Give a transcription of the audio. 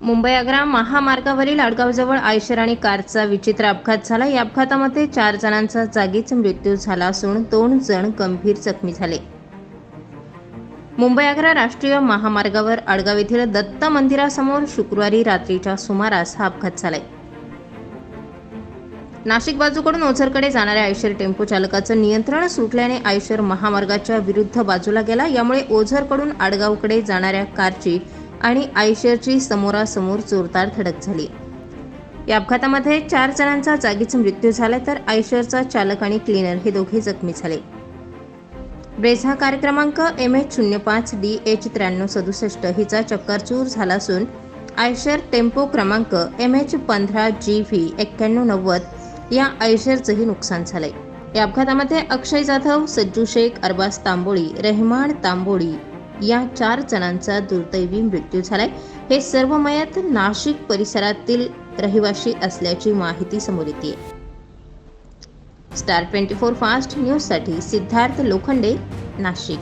मुंबई आग्रा महामार्गावरील आडगावजवळ आयशर आणि कारचा विचित्र अपघात झाला. या अपघातामध्ये चार जणांचा जागीच मृत्यू झाला असून दोन जण गंभीर जखमी झाले. मुंबई आग्रा राष्ट्रीय महामार्गावर आडगाव येथील दत्त मंदिरासमोर शुक्रवारी रात्रीच्या सुमारास हा अपघात झालाय. नाशिक बाजूकडून ओझरकडे जाणाऱ्या आयशर टेम्पो चालकाचं नियंत्रण सुटल्याने आयशर महामार्गाच्या विरुद्ध बाजूला गेला. यामुळे ओझरकडून आडगावकडे जाणाऱ्या कारची आणि आयशरची समोरासमोर जोरदार धडक झाली. या अपघातामध्ये चार जणांचा जागीच मृत्यू झाला तर आयशरचा चालक आणि क्लीनर हे दोघे जखमी झाले. ब्रेझा कार क्रमांक एम एच शून्य पाच डी एच त्र्याण्णव सदुसष्ट हिचा चक्करचूर झाला असून आयशर टेम्पो क्रमांक एम एच पंधरा जी व्ही एक्क्याण्णव नव्वद या आयशरचंही नुकसान झालंय. या अपघातामध्ये अक्षय जाधव सज्जू शेख अरबाज तांबोळी रेहमान तांबोळी या चार जणांचा दुर्दैवी मृत्यू झालाय. हे सर्व मयत नाशिक परिसरातील रहिवाशी असल्याची माहिती समोर येते स्टार ट्वेंटी फोर फास्ट न्यूजसाठी सिद्धार्थ लोखंडे नाशिक.